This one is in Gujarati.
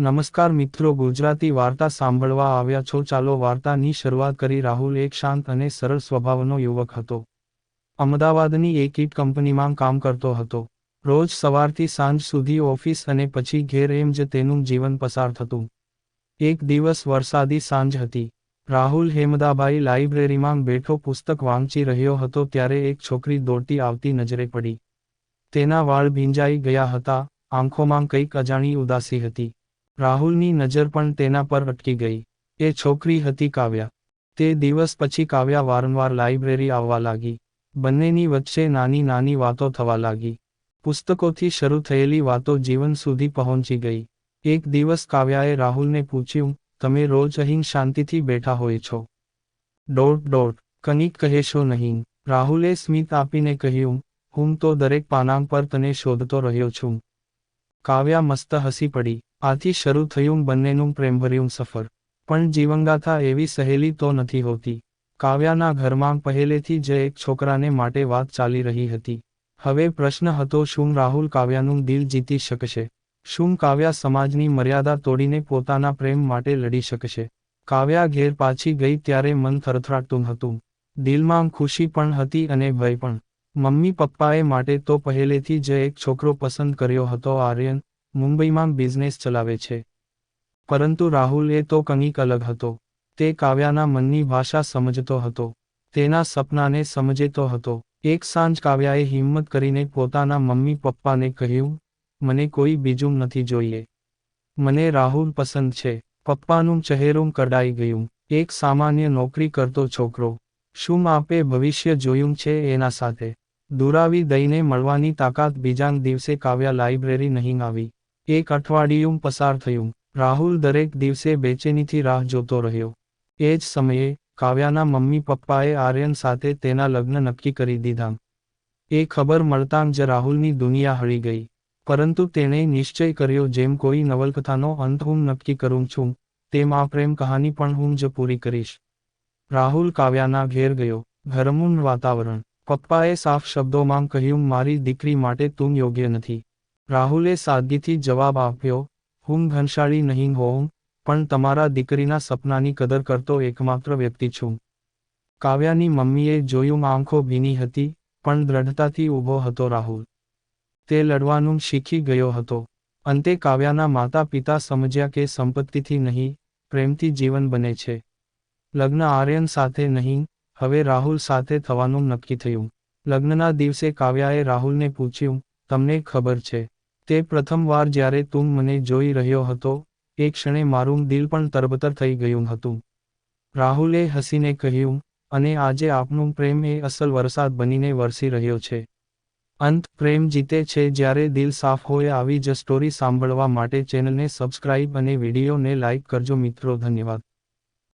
નમસ્કાર મિત્રો, ગુજરાતી વાર્તા સાંભળવા આવ્યા છો. ચાલો વાર્તાની શરૂઆત કરી. રાહુલ એક શાંત અને સરળ સ્વભાવનો યુવક હતો. અમદાવાદની એક ઈટ કંપનીમાં કામ કરતો હતો. રોજ સવારથી સાંજ સુધી ઓફિસ અને પછી ઘેર એમ જ તેનું જીવન પસાર થતું. એક દિવસ વરસાદી સાંજ હતી. રાહુલ હેમદાભાઈ લાઇબ્રેરીમાં બેઠો પુસ્તક વાંચી રહ્યો હતો ત્યારે એક છોકરી દોડતી આવતી નજરે પડી. તેના વાળ ભીંજાઈ ગયા હતા. આંખોમાં કંઈક અજાણી ઉદાસી હતી. રાહુલની નજર પણ તેના પર અટકી ગઈ. એ છોકરી હતી કાવ્યા. તે દિવસ પછી કાવ્યા વારંવાર લાઇબ્રેરી આવવા લાગી. બંનેની વચ્ચે નાની નાની વાતો થવા લાગી. પુસ્તકોથી શરૂ થયેલી વાતો જીવન સુધી પહોંચી ગઈ. એક દિવસ કાવ્યાએ રાહુલને પૂછ્યું, તમે રોજ અહીં શાંતિથી બેઠા હોય છો? ડોટ ડોટ કનિક કહેશો નહીં. રાહુલે સ્મિત આપીને કહ્યું, હું તો દરેક પાનામ પર તને શોધતો રહ્યો છું. કાવ્યા મસ્ત હસી પડી. આથી શરૂ થયું બંનેનું પ્રેમભર્યું સફર. પણ જીવનગાથા એવી સહેલી તો નથી હોતી. કાવ્યાના ઘરમાં પહેલેથી જ એક છોકરાને માટે વાત ચાલી રહી હતી. હવે પ્રશ્ન હતો શું રાહુલ કાવ્યાનું દિલ જીતી શકશે? શું કાવ્યા સમાજની મર્યાદા તોડીને પોતાના પ્રેમ માટે લડી શકશે? કાવ્યા ઘેર પાછી ગઈ ત્યારે મન થરથરાટતું હતું. દિલમાં ખુશી પણ હતી અને ભય પણ. મમ્મી પપ્પાએ માટે તો પહેલેથી જ એક છોકરો પસંદ કર્યો હતો આર્યન. મુંબઈમાં બિઝનેસ ચલાવે છે. પરંતુ રાહુલ એ તો કંઈક અલગ હતો. તે કાવ્યાના મનની ભાષા સમજતો હતો. તેના સપનાને સમજેતો હતો. એક સાંજ કાવ્યાએ હિંમત કરીને પોતાના મમ્મી પપ્પાને કહ્યું, મને કોઈ બીજું નથી જોઈએ. મને રાહુલ પસંદ છે. પપ્પાનું ચહેરું કડાઈ ગયું. એક સામાન્ય નોકરી કરતો છોકરો. શું આપે ભવિષ્ય જોયું છે એના સાથે દુરાવી દઈને મળવાની તાકાત બીજા દિવસે કાવ્યા લાઇબ્રેરી નહીં આવી. એક અઠવાડિયું પસાર થયું. રાહુલ દરેક દિવસે બેચેનીથી રાહ જોતો રહ્યો. એ જ સમયે કાવ્યાના મમ્મી પપ્પાએ આર્યન સાથે તેના લગ્ન નક્કી કરી દીધા. એ ખબર મળતાં જ રાહુલની દુનિયા હળી ગઈ. પરંતુ તેણે નિશ્ચય કર્યો, જેમ કોઈ નવલકથાનો અંત હું નક્કી કરું છું, તેમ આ પ્રેમ કહાની પણ હું જ પૂરી કરીશ. રાહુલ કાવ્યાના ઘેર ગયો. ઘરમૂન વાતાવરણ. પપ્પાએ સાફ શબ્દોમાં કહ્યું, મારી દીકરી માટે તું યોગ્ય નથી. રાહુલે સાદગીથી જવાબ આપ્યો, હું ઘનશાળી નહીં હોઉં, પણ તમારા દીકરીના સપનાની કદર કરતો એકમાત્ર વ્યક્તિ છું કાવ્યાની મમ્મીએ જોયું આંખો ભીની હતી, પણ દ્રઢતાથી ઊભો હતો રાહુલ. તે લડવાનું શીખી ગયો હતો. અંતે કાવ્યાના માતા પિતા સમજ્યા કે સંપત્તિથી નહીં, પ્રેમથી જીવન બને છે. લગ્ન આર્યન સાથે નહીં, હવે રાહુલ સાથે થવાનું નક્કી થયું. લગ્નના દિવસે કાવ્યાએ રાહુલને પૂછ્યું, તમને ખબર છે તે પ્રથમવાર જ્યારે તું મને જોઈ રહ્યો હતો, એ ક્ષણે મારું દિલ પણ તરબતર થઈ ગયું હતું. રાહુલે હસીને કહ્યું, અને આજે આપનું પ્રેમ એ અસલ વરસાદ બનીને વરસી રહ્યો છે. અંત પ્રેમ જીતે છે જ્યારે દિલ સાફ હોય આવી જ સ્ટોરી સાંભળવા માટે ચેનલને સબસ્ક્રાઇબ અને વિડીયોને લાઇક કરજો મિત્રો, ધન્યવાદ.